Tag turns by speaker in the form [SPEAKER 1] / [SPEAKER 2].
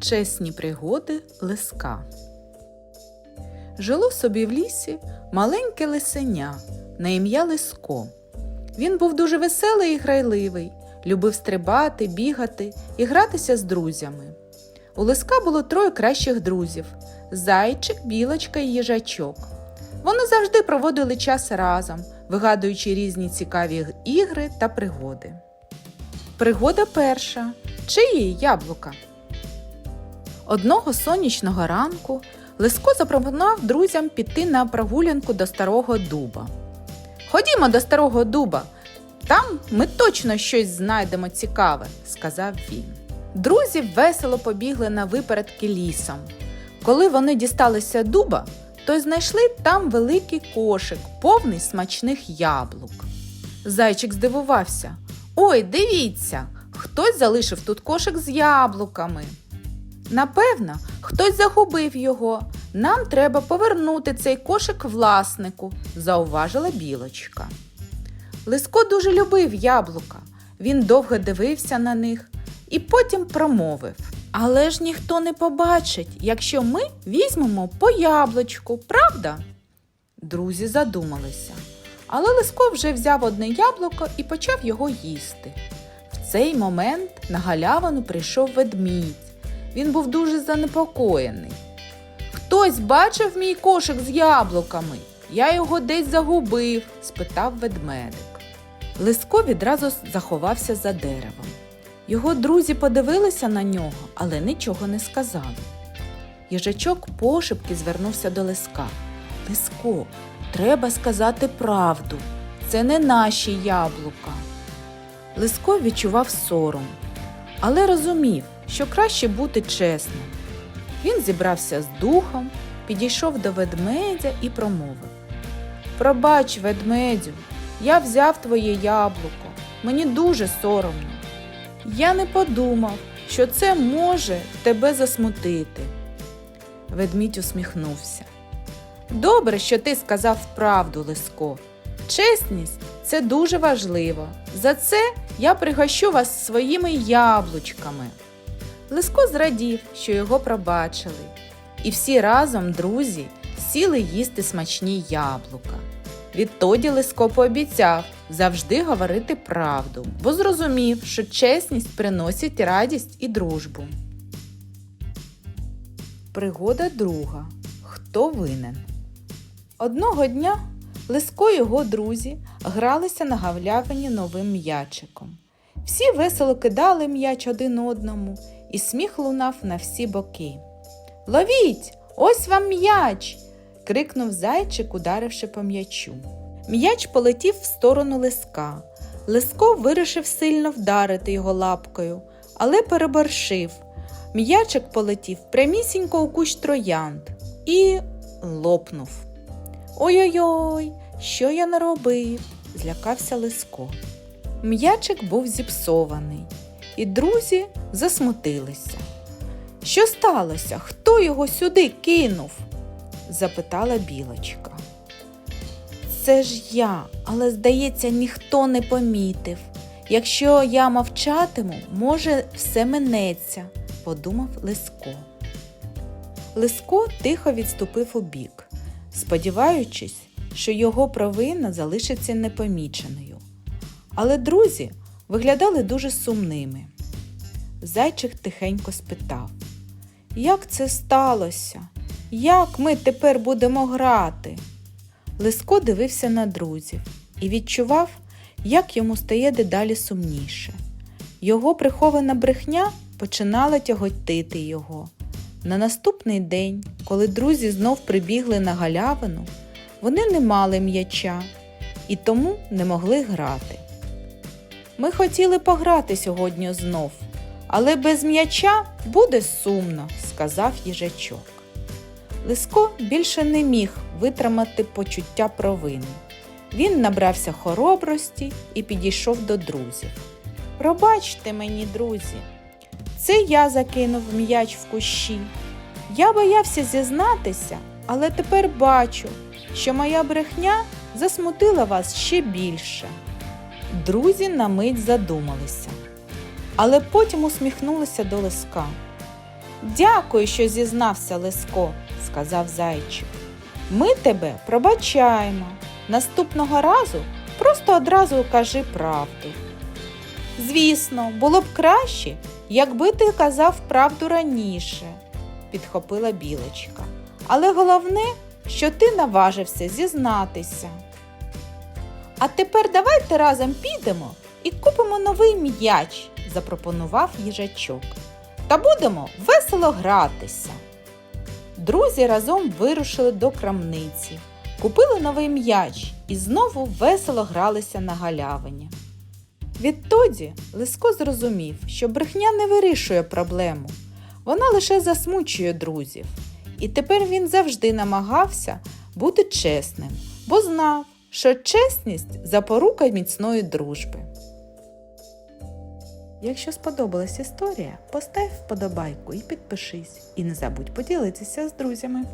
[SPEAKER 1] Чесні пригоди лиска. Жило собі в лісі маленьке лисеня на ім'я Лиско. Він був дуже веселий і грайливий, любив стрибати, бігати і гратися з друзями. У лиска було троє кращих друзів зайчик, білочка і їжачок. Вони завжди проводили час разом, вигадуючи різні цікаві ігри та пригоди. Пригода перша. Чиї яблука? Одного сонячного ранку Лиско запропонував друзям піти на прогулянку до старого дуба. Ходімо до старого дуба, там ми точно щось знайдемо цікаве, сказав він. Друзі весело побігли на випередки лісом. Коли вони дісталися дуба, то знайшли там великий кошик, повний смачних яблук. Зайчик здивувався. Ой, дивіться, хтось залишив тут кошик з яблуками. Напевно, хтось загубив його. Нам треба повернути цей кошик власнику, зауважила білочка. Лиско дуже любив яблука. Він довго дивився на них і потім промовив. Але ж ніхто не побачить, якщо ми візьмемо по яблучку, правда? Друзі задумалися. Але Лиско вже взяв одне яблуко і почав його їсти. В цей момент на галявину прийшов ведмідь. Він був дуже занепокоєний. Хтось бачив мій кошик з яблуками. Я його десь загубив? спитав ведмедик. Лиско відразу заховався за деревом. Його друзі подивилися на нього, але нічого не сказали. Їжачок пошепки звернувся до Лиска. Лиско, треба сказати правду. Це не наші яблука. Лиско відчував сором, але розумів, що краще бути чесним. Він зібрався з духом, підійшов до ведмедя і промовив Пробач, ведмедю, я взяв твоє яблуко. Мені дуже соромно. Я не подумав, що це може тебе засмутити. Ведмідь усміхнувся. Добре, що ти сказав правду, Лиско. Чесність це дуже важливо. За це я пригощу вас своїми яблучками. Лиско зрадів, що його пробачили, і всі разом, друзі, сіли їсти смачні яблука. Відтоді Лиско пообіцяв завжди говорити правду, бо зрозумів, що чесність приносить радість і дружбу. Пригода друга. Хто винен? Одного дня Лиско і його друзі гралися на гавлявині новим м'ячиком. Всі весело кидали м'яч один одному, і сміх лунав на всі боки. Ловіть, ось вам м'яч. крикнув зайчик, ударивши по м'ячу. М'яч полетів в сторону лиска. Лиско вирішив сильно вдарити його лапкою, але переборшив. М'ячик полетів прямісінько у кущ троянд і лопнув. Ой-ой-ой, що я наробив? злякався Лиско. М'ячик був зіпсований, і друзі засмутилися. Що сталося? Хто його сюди кинув? запитала білочка. Це ж я, але, здається, ніхто не помітив. Якщо я мовчатиму, може, все минеться, подумав Лиско. Лиско тихо відступив у бік, сподіваючись, що його провина залишиться непоміченою. Але друзі виглядали дуже сумними. Зайчик тихенько спитав, як це сталося? Як ми тепер будемо грати? Лиско дивився на друзів і відчував, як йому стає дедалі сумніше. Його прихована брехня починала тяготити його. На наступний день, коли друзі знов прибігли на галявину, вони не мали м'яча і тому не могли грати. Ми хотіли пограти сьогодні знов, але без м'яча буде сумно, сказав їжачок. Лиско більше не міг витримати почуття провини. Він набрався хоробрості і підійшов до друзів. Пробачте мені, друзі, це я закинув м'яч в кущі. Я боявся зізнатися, але тепер бачу, що моя брехня засмутила вас ще більше. Друзі на мить задумалися, але потім усміхнулися до лиска. Дякую, що зізнався Лиско, сказав зайчик. Ми тебе пробачаємо. Наступного разу просто одразу кажи правду. Звісно, було б краще, якби ти казав правду раніше, підхопила білочка. Але головне, що ти наважився зізнатися. А тепер давайте разом підемо і купимо новий м'яч, запропонував їжачок. Та будемо весело гратися. Друзі разом вирушили до крамниці, купили новий м'яч і знову весело гралися на галявині. Відтоді Лиско зрозумів, що брехня не вирішує проблему, вона лише засмучує друзів. І тепер він завжди намагався бути чесним, бо знав, що чесність запорука міцної дружби. Якщо сподобалась історія, постав вподобайку і підпишись. І не забудь поділитися з друзями.